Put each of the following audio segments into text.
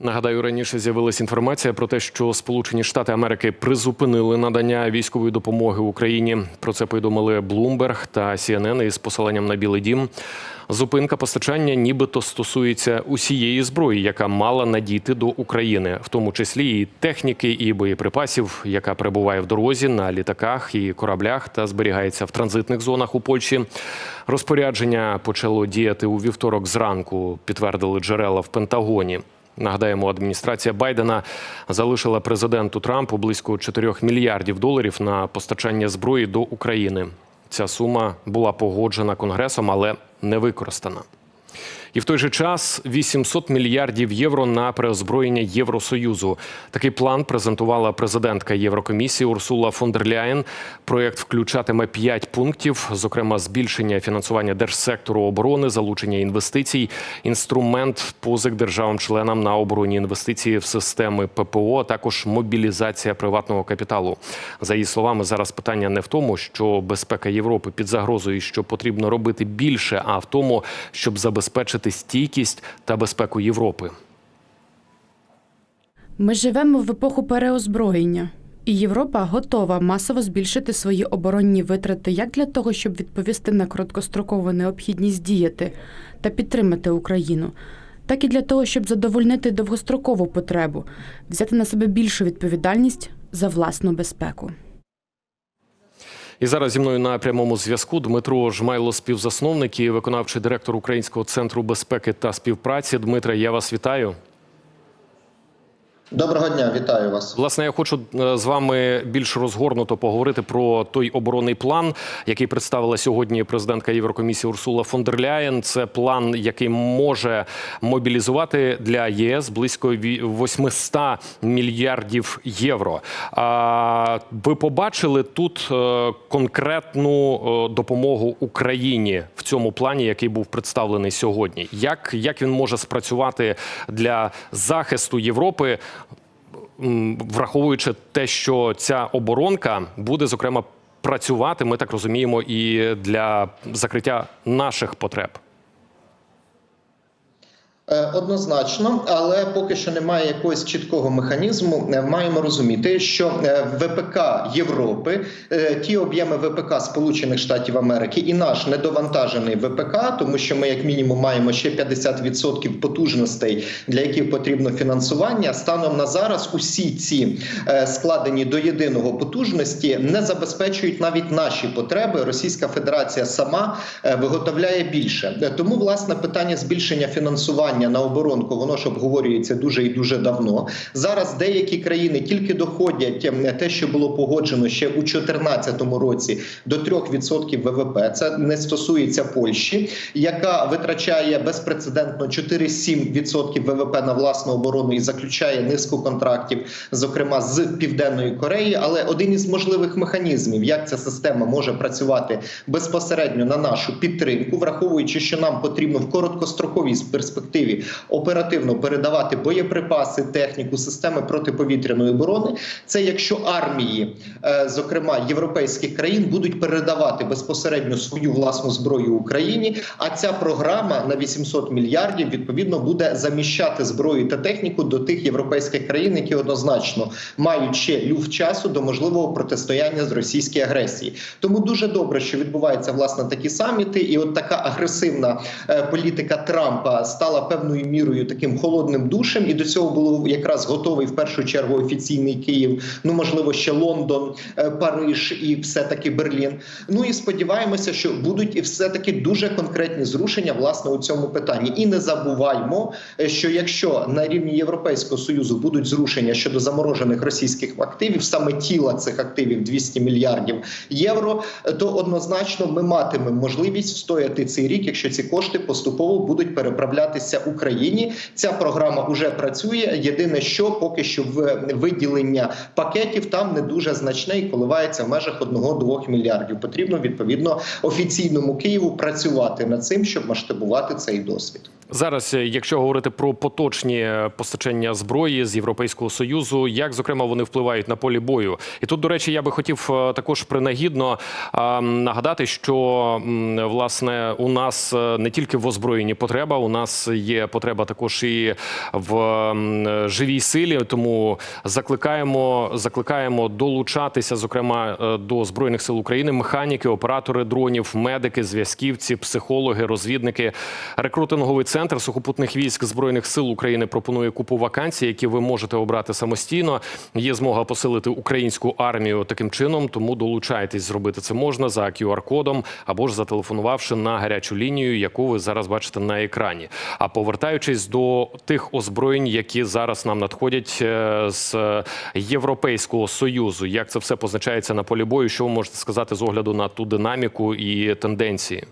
Нагадаю, раніше з'явилася інформація про те, що Сполучені Штати Америки призупинили надання військової допомоги Україні. Про це повідомили Bloomberg та CNN із посиланням на Білий Дім. Зупинка постачання нібито стосується усієї зброї, яка мала надійти до України, в тому числі і техніки, і боєприпасів, яка перебуває в дорозі на літаках і кораблях та зберігається в транзитних зонах у Польщі. Розпорядження почало діяти у вівторок зранку. Підтвердили джерела в Пентагоні. Нагадаємо, адміністрація Байдена залишила президенту Трампу близько 4 мільярдів доларів на постачання зброї до України. Ця сума була погоджена конгресом, але не використана. І в той же час 800 мільярдів євро на переозброєння Євросоюзу. Такий план презентувала президентка Єврокомісії Урсула фон дер Ляєн. Проєкт включатиме 5 пунктів, зокрема збільшення фінансування держсектору оборони, залучення інвестицій, інструмент позик державам-членам на оборонні інвестиції в системи ППО, а також мобілізація приватного капіталу. За її словами, зараз питання не в тому, що безпека Європи під загрозою, що потрібно робити більше, а в тому, щоб забезпечити стійкість та безпеку Європи. Ми живемо в епоху переозброєння, і Європа готова масово збільшити свої оборонні витрати як для того, щоб відповісти на короткострокову необхідність діяти та підтримати Україну, так і для того, щоб задовольнити довгострокову потребу, взяти на себе більшу відповідальність за власну безпеку. І зараз зі мною на прямому зв'язку Дмитро Жмайло, співзасновник і виконавчий директор Українського центру безпеки та співпраці. Дмитре, я вас вітаю. Доброго дня, вітаю вас. Власне, я хочу е, з вами більш розгорнуто поговорити про той оборонний план, який представила сьогодні президентка Єврокомісії Урсула фон дер Ляєн. Це план, який може мобілізувати для ЄС близько ві- 800 мільярдів євро. А ви побачили тут е, конкретну е, допомогу Україні в цьому плані, який був представлений сьогодні? Як, як він може спрацювати для захисту Європи? Враховуючи те, що ця оборонка буде зокрема працювати, ми так розуміємо, і для закриття наших потреб. Е, Однозначно, але поки що немає якогось чіткого механізму. Е, Маємо розуміти, що е, ВПК Європи, ті об'єми ВПК Сполучених Штатів Америки і наш недовантажений ВПК, тому що ми, як мінімум, маємо ще 50% потужностей, для яких потрібно фінансування. Станом на зараз усі ці складені до єдиного потужності не забезпечують навіть наші потреби. Російська Федерація сама виготовляє більше. Тому власне питання збільшення фінансування на оборонку воно ж обговорюється дуже і дуже давно. Зараз деякі країни тільки доходять ем, те, що було погоджено ще у 2014 році, до 3% ВВП. Це не стосується Польщі, яка витрачає безпрецедентно 4-7% ВВП на власну оборону і заключає низку контрактів, зокрема з Південної Кореї. Але один із можливих механізмів, як ця система може працювати безпосередньо на нашу підтримку, враховуючи, що нам потрібно в короткостроковій перспективі оперативно передавати боєприпаси, техніку, системи протиповітряної оборони. Це якщо армії, е, зокрема європейських країн, будуть передавати безпосередньо свою власну зброю Україні. А ця програма на 800 мільярдів відповідно буде заміщати зброю та техніку до тих європейських країн, які однозначно мають ще люфт часу до можливого протистояння з російської агресії. Тому дуже добре, що відбуваються власне такі саміти, і от така агресивна е, політика Трампа стала певною мірою таким холодним душем, і до цього було якраз готовий в першу чергу офіційний Київ. Ну можливо, ще Лондон, е, Париж і все таки Берлін. Ну і сподіваємося, що будуть і все таки дуже конкретні зрушення власне у цьому питанні. І не забуваймо, е, що якщо на рівні Європейського союзу будуть зрушення щодо заморожених російських активів, саме тіла цих активів 200 мільярдів євро, е, то однозначно ми матимемо можливість встояти цей рік, якщо ці кошти поступово будуть переправлятися Україні. Ця програма вже працює. Єдине, що поки що в виділення пакетів там не дуже значне і коливається в межах 1-2 мільярдів. Потрібно відповідно офіційному Києву працювати над цим, щоб масштабувати цей досвід. Зараз, е, якщо говорити про поточні е, постачання зброї з Європейського союзу, як зокрема вони впливають на полі бою, і тут, до речі, я би хотів е, також принагідно нагадати, що власне у нас не тільки в озброєнні потреба, у нас є потреба також і в живій силі. Тому закликаємо, закликаємо долучатися, зокрема до збройних сил України, механіки, оператори дронів, медики, зв'язківці, психологи, розвідники, рекрутинговий центр сухопутних військ збройних сил України пропонує купу вакансій, які ви можете обрати самостійно. Є змога посилити українську армію таким чином. Тому долучайтесь, зробити це можна за QR-кодом або ж зателефонувавши на гарячу лінію, яку ви зараз бачите на екрані. А повертаючись до тих озброєнь, які зараз нам надходять е, з Європейського союзу, як це все позначається на полі бою? Що ви можете сказати з огляду на ту динаміку і тенденції?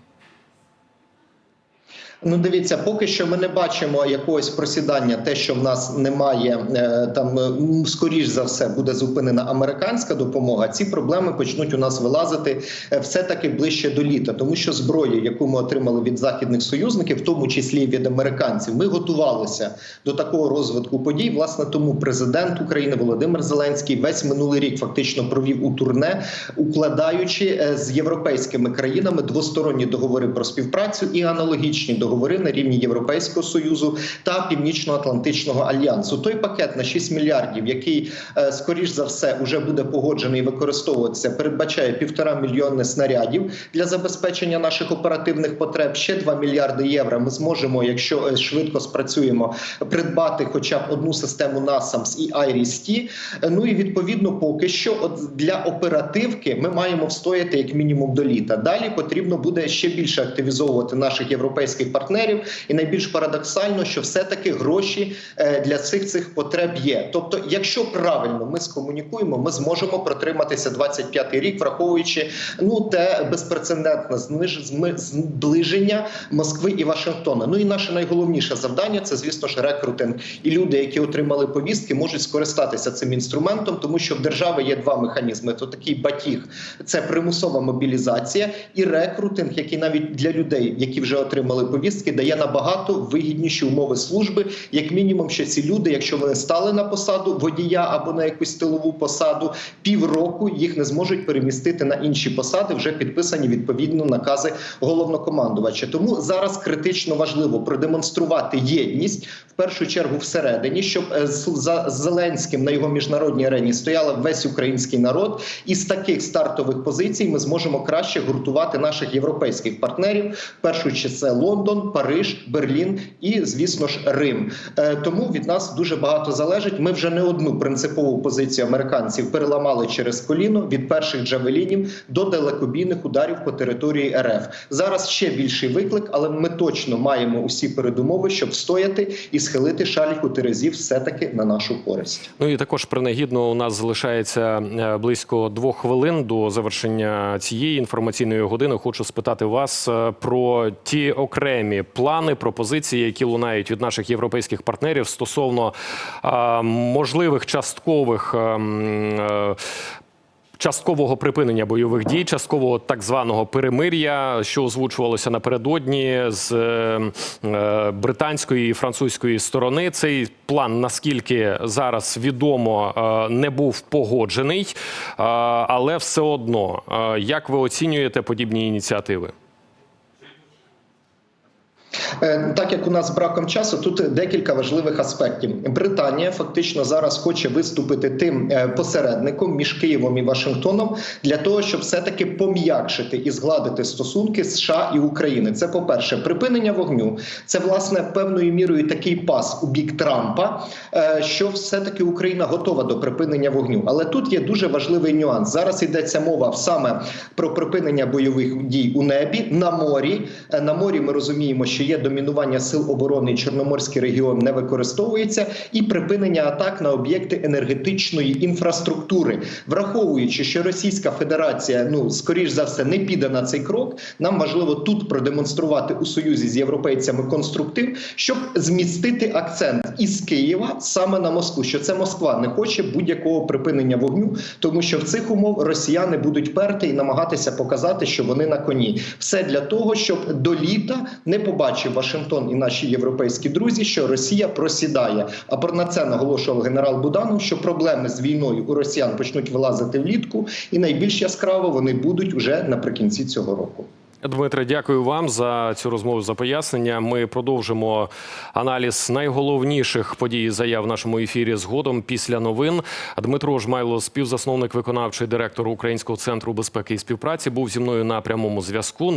Ну, дивіться, поки що ми не бачимо якогось просідання. Те, що в нас немає е, там, скоріш за все, буде зупинена американська допомога. Ці проблеми почнуть у нас вилазити е, все таки ближче до літа, тому що зброю, яку ми отримали від західних союзників, в тому числі від американців, ми готувалися до такого розвитку подій. Власне, тому президент України Володимир Зеленський весь минулий рік фактично провів у турне, укладаючи е, з європейськими країнами двосторонні договори про співпрацю і аналогічні договори на рівні Європейського союзу та Північно-Атлантичного альянсу. Той пакет на 6 мільярдів, який е, скоріш за все вже буде погоджений і використовуватися, передбачає півтора мільйони снарядів для забезпечення наших оперативних потреб. Ще 2 мільярди євро. Ми зможемо, якщо е, швидко спрацюємо, придбати хоча б одну систему NASAMS і IRIS-T. Ну і відповідно, поки що, для оперативки ми маємо встояти як мінімум до літа. Далі потрібно буде ще більше активізовувати наших європейських партнерів. І найбільш парадоксально, що все-таки гроші е, для цих цих потреб є. Тобто, якщо правильно ми скомунікуємо, ми зможемо протриматися 25-й рік, враховуючи ну те безпрецедентне зближення Москви і Вашингтона. Ну і наше найголовніше завдання це, звісно ж, рекрутинг. І люди, які отримали повістки, можуть скористатися цим інструментом, тому що в держави є два механізми: то такий батіг, це примусова мобілізація і рекрутинг, який навіть для людей, які вже отримали повістки, дає набагато вигідніші умови служби, як мінімум, що ці люди, якщо вони стали на посаду водія або на якусь тилову посаду, півроку їх не зможуть перемістити на інші посади, вже підписані відповідно накази головнокомандувача. Тому зараз критично важливо продемонструвати єдність в першу чергу всередині, щоб е, за Зеленським на його міжнародній арені стояла весь український народ, і з таких стартових позицій ми зможемо краще гуртувати наших європейських партнерів. В першу це Лондон, Париж, Берлін і, звісно ж, Рим. Е, Тому від нас дуже багато залежить. Ми вже не одну принципову позицію американців переламали через коліно від перших джавелінів до далекобійних ударів по території РФ. Зараз ще більший виклик, але ми точно маємо усі передумови, щоб встояти і схилити шальку терезів все таки на нашу користь. Ну і також принагідно у нас залишається е, близько двох хвилин до завершення цієї інформаційної години. Хочу спитати вас е, про ті окремі плани, пропозиції, які лунають від наших європейських партнерів стосовно е, можливих часткових. е, е, Часткового припинення бойових дій, часткового так званого перемир'я, що озвучувалося напередодні з е, е, британської і французької сторони. Цей план, наскільки зараз відомо, е, не був погоджений, але все одно, як ви оцінюєте подібні ініціативи? Е, Так як у нас браком часу, тут декілька важливих аспектів. Британія фактично зараз хоче виступити тим е, посередником між Києвом і Вашингтоном для того, щоб все-таки пом'якшити і згладити стосунки США і України. Це по перше, припинення вогню. Це власне певною мірою такий пас у бік Трампа, е, що все-таки Україна готова до припинення вогню. Але тут є дуже важливий нюанс. Зараз йдеться мова саме про припинення бойових дій у небі на морі. На морі ми розуміємо, що є домінування сил оборони, Чорноморський регіон не використовується, і припинення атак на об'єкти енергетичної інфраструктури, враховуючи, що Російська Федерація, ну скоріш за все, не піде на цей крок. Нам важливо тут продемонструвати у союзі з європейцями конструктив, щоб змістити акцент із Києва саме на Москву. Що це Москва не хоче будь-якого припинення вогню, тому що в цих умов росіяни будуть перти і намагатися показати, що вони на коні. Все для того, щоб до літа не побачив бачив Вашингтон і наші європейські друзі, що Росія просідає. А про на це наголошував генерал Буданов, що проблеми з війною у росіян почнуть вилазити влітку, і найбільш яскраво вони будуть уже наприкінці цього року. Дмитре, дякую вам за цю розмову за пояснення. Ми продовжимо аналіз найголовніших подій заяв в нашому ефірі згодом після новин. Дмитро Жмайло, співзасновник, виконавчий директор Українського центру безпеки і співпраці, був зі мною на прямому зв'язку.